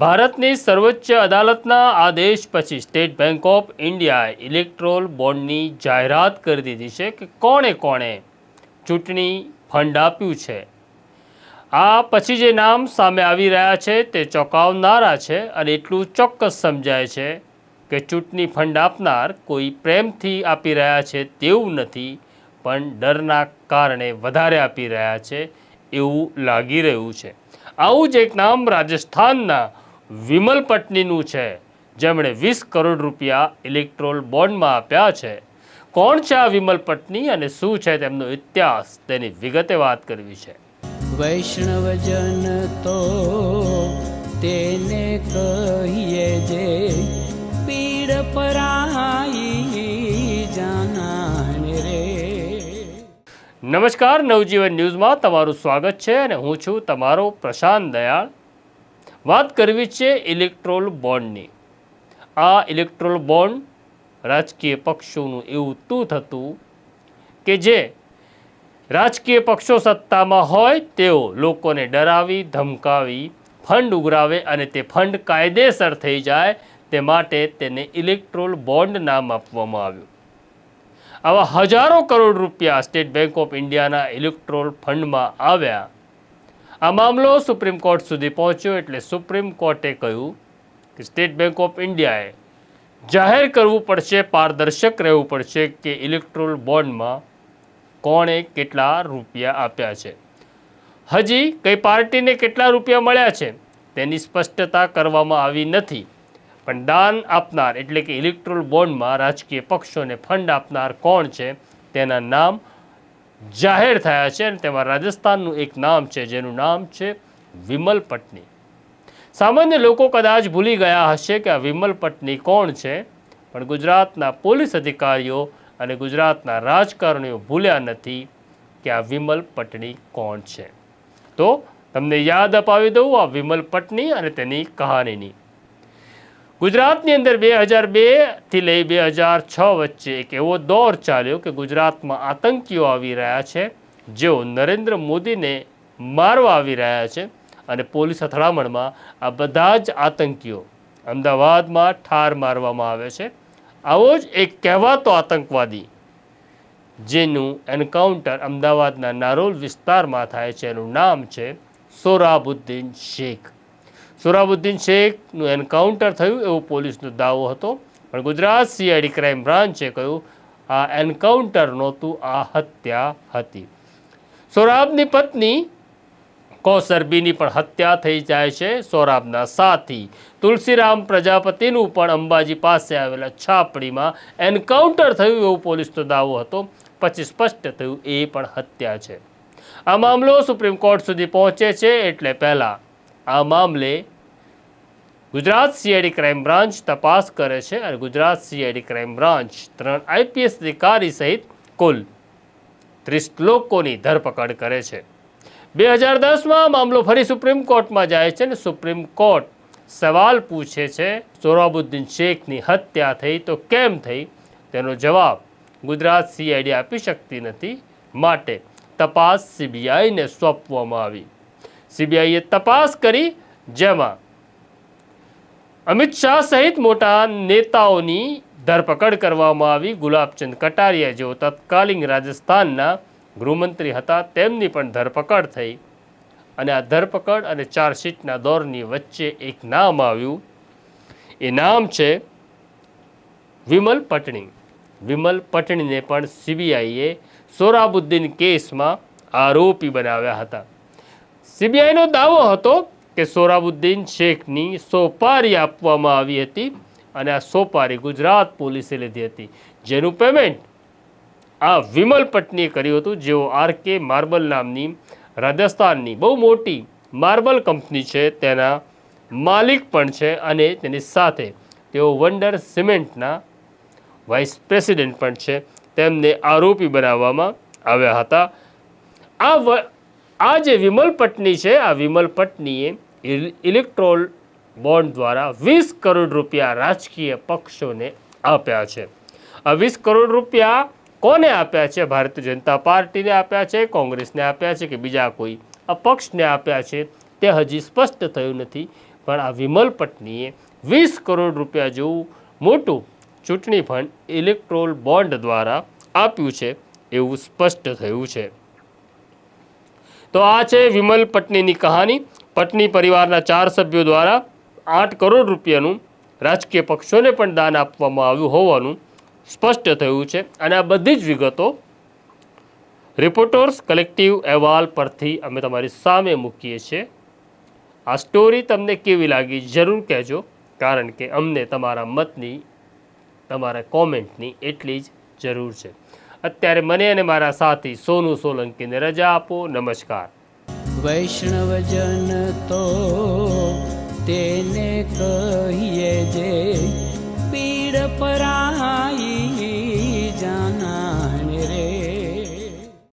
ભારતની સર્વોચ્ચ અદાલતના આદેશ પછી સ્ટેટ બેંક ઓફ ઇન્ડિયાએ ઇલેક્ટ્રોલ બોન્ડની જાહેરાત કરી દીધી છે કે કોણે કોણે ચૂંટણી ફંડ આપ્યું છે. આ પછી જે નામ સામે આવી રહ્યા છે તે ચોંકાવનારા છે અને એટલું ચોક્કસ સમજાય છે કે ચૂંટણી ફંડ આપનાર કોઈ પ્રેમથી આપી રહ્યા છે તેવું નથી, પણ ડરના કારણે વધારે આપી રહ્યા છે એવું લાગી રહ્યું છે. આવું જ એક નામ રાજસ્થાનના વિમલ પટનીનું છે જેમણે વીસ કરોડ રૂપિયા ઇલેક્ટ્રોલ બોન્ડમાં આપ્યા છે. કોણ છે આ વિમલ પટની અને શું છે તેમનો ઇતિહાસ? તેની વિગતે વાત કરવી છે. વૈષ્ણવજન તો તેને કહીએ જે પીડ પરાઈ જાનાને રે. નમસ્કાર નવજીવન ન્યૂઝમાં તમારું સ્વાગત છે અને હું છું તમારો પ્રશાંત દયાળ. વાત કરવી છે ઇલેક્ટ્રોલ બોન્ડની આ ઇલેક્ટ્રોલ બોન્ડ રાજકીય પક્ષોનું એવું તું થતું કે જે રાજકીય પક્ષો સત્તામાં હોય તેઓ લોકોને ડરાવી, ધમકાવી, ફંડ ઉઘરાવે અને તે ફંડ કાયદેસર થઈ જાય તે માટે તેને ઇલેક્ટ્રોલ બોન્ડ નામ આપવામાં આવ્યું. આવા હજારો કરોડ રૂપિયા સ્ટેટ બેંક ઓફ ઇન્ડિયાના ઇલેક્ટ્રોલ ફંડમાં આવ્યા આ મામલો સુપ્રીમ કોર્ટ સુધી પહોંચ્યો એટલે સુપ્રીમ કોર્ટે કહ્યું કે સ્ટેટ બેંક ઓફ ઇન્ડિયાએ જાહેર કરવું પડશે, પારદર્શક રહેવું પડશે કે ઇલેક્ટ્રોલ બોન્ડમાં કોણે કેટલા રૂપિયા આપ્યા છે. હજી કઈ પાર્ટીને કેટલા રૂપિયા મળ્યા છે તેની સ્પષ્ટતા કરવામાં આવી નથી. પણ દાન આપનાર એટલે કે ઇલેક્ટ્રોલ બોન્ડમાં રાજકીય પક્ષોને ફંડ આપનાર કોણ છે તેના નામ જાહેર થયા છે અને તેમાં રાજસ્થાનનું એક નામ છે, જેનું નામ છે વિમલ પટની. સામાન્ય લોકો કદાચ ભૂલી ગયા હશે કે આ વિમલ પટની કોણ છે, પણ ગુજરાતના પોલીસ અધિકારીઓ અને ગુજરાતના રાજકારણીઓ ભૂલ્યા નથી કે આ વિમલ પટની કોણ છે. તો તમને યાદ અપાવી દઉં આ વિમલ પટની અને તેની કહાનીની. ગુજરાતની અંદર બે હજાર બેથી લઈ બે હજાર છ વચ્ચે એક એવો દોર ચાલ્યો કે ગુજરાતમાં આતંકીઓ આવી રહ્યા છે, જેઓ નરેન્દ્ર મોદીને મારવા આવી રહ્યા છે અને પોલીસ અથડામણમાં આ બધા જ આતંકીઓ અમદાવાદમાં ઠાર મારવામાં આવે છે. આવો જ એક કહેવાતો આતંકવાદી, જેનું એન્કાઉન્ટર અમદાવાદના નારોલ વિસ્તારમાં થાય છે, એનું નામ છે સોરાબુદ્દીન શેખ. સોરાબુદ્દીન શેખનું એન્કાઉન્ટર થયું એવો પોલીસનો દાવો હતો. પણ ગુજરાત સીઆઈડી ક્રાઇમ બ્રાન્ચે કહ્યું, આ એન્કાઉન્ટર નહોતું, આ હત્યા હતી. સોરાબની પત્ની કોસરબીની પણ હત્યા થઈ જાય છે સોરાબના સાથી. તુલસીરામ પ્રજાપતિનું પણ અંબાજી પાસે આવેલા છાપડીમાં એન્કાઉન્ટર થયું એવો પોલીસનો દાવો હતો. પછી સ્પષ્ટ થયું, એ પણ હત્યા છે. આ મામલો સુપ્રીમ કોર્ટ સુધી પહોંચે છે એટલે પહેલાં આ મામલે ગુજરાત સીઆઈડી ક્રાઇમ બ્રાન્ચ તપાસ કરે છે અને ગુજરાત સીઆઈડી ક્રાઇમ બ્રાન્ચ ત્રણ આઈપીએસ અધિકારી સહિત કુલ ત્રીસ લોકોની ધરપકડ કરે છે. બે હજાર દસમાં મામલો ફરી સુપ્રીમ કોર્ટમાં જાય છે અને સુપ્રીમ કોર્ટ સવાલ પૂછે છે, સોરાબુદ્દીન શેખની હત્યા થઈ તો કેમ થઈ? તેનો જવાબ ગુજરાત સીઆઈડી આપી શકતી નથી. માટે તપાસ સીબીઆઈને સોંપવામાં આવી. સીબીઆઈએ તપાસ કરી. જેમાં અમિત શાહ સહિત મોટા નેતાઓની ધરપકડ કરવામાં આવી. ગુલાબચંદ કટારિયા જેઓ તત્કાલીન રાજસ્થાનના ગૃહમંત્રી હતા, તેમની પણ ધરપકડ થઈ અને આ ધરપકડ અને ચાર્જશીટના દોરની વચ્ચે એક નામ આવ્યું. એ નામ છે વિમલ પટણી. વિમલ પટણીને પણ સીબીઆઈએ સોરાબુદ્દીન કેસમાં આરોપી બનાવ્યા હતા. સીબીઆઈનો દાવો હતો કે સોરાબુદ્દીન શેખની સોપારી આપવામાં આવી હતી અને આ સોપારી ગુજરાત પોલીસે લીધી હતી. જેનું પેમેન્ટ આ વિમલ પટનીએ કર્યું હતું. જેઓ આર કે માર્બલ નામની રાજસ્થાનની બહુ મોટી માર્બલ કંપની છે, તેના માલિક પણ છે અને તેની સાથે તેઓ વંડર સિમેન્ટના વાઇસ પ્રેસિડેન્ટ પણ છે. તેમને આરોપી બનાવવામાં આવ્યા હતા. આ આ જે વિમલ પટની છે, આ વિમલ પટનીએ ઇલ- ઇલેક્ટ્રોલ બોન્ડ દ્વારા વીસ કરોડ રૂપિયા રાજકીય પક્ષોને આપ્યા છે. આ વીસ કરોડ રૂપિયા કોને આપ્યા છે? ભારતીય જનતા પાર્ટીને આપ્યા છે, કોંગ્રેસને આપ્યા છે કે બીજા કોઈ? અપક્ષને આપ્યા છે, તે હજી સ્પષ્ટ થયું નથી, પણ આ વિમલ પટનીએ વીસ કરોડ રૂપિયા જેવું મોટું ચૂંટણી ફંડ ઇલેક્ટ્રોલ બોન્ડ દ્વારા આપ્યું છે, એવું સ્પષ્ટ થયું છે. તો આ છે વિમલ પટનીની કહાની. પટની પરિવારના ચાર સભ્યો દ્વારા આઠ કરોડ રૂપિયાનું રાજકીય પક્ષોને પણ દાન આપવામાં આવ્યું હોવાનું સ્પષ્ટ થયું છે. અને આ બધી જ વિગતો રિપોર્ટર્સ કલેક્ટિવ અહેવાલ પરથી અમે તમારી સામે મૂકીએ છીએ. આ સ્ટોરી તમને કેવી લાગી જરૂર કહેજો, કારણ કે અમને તમારા મતની, તમારા કોમેન્ટની એટલી જ જરૂર છે. અત્યારે મને અને મારા સાથી સોનુ સોલંકીને રજા આપો. નમસ્કાર. વૈષ્ણવજન તો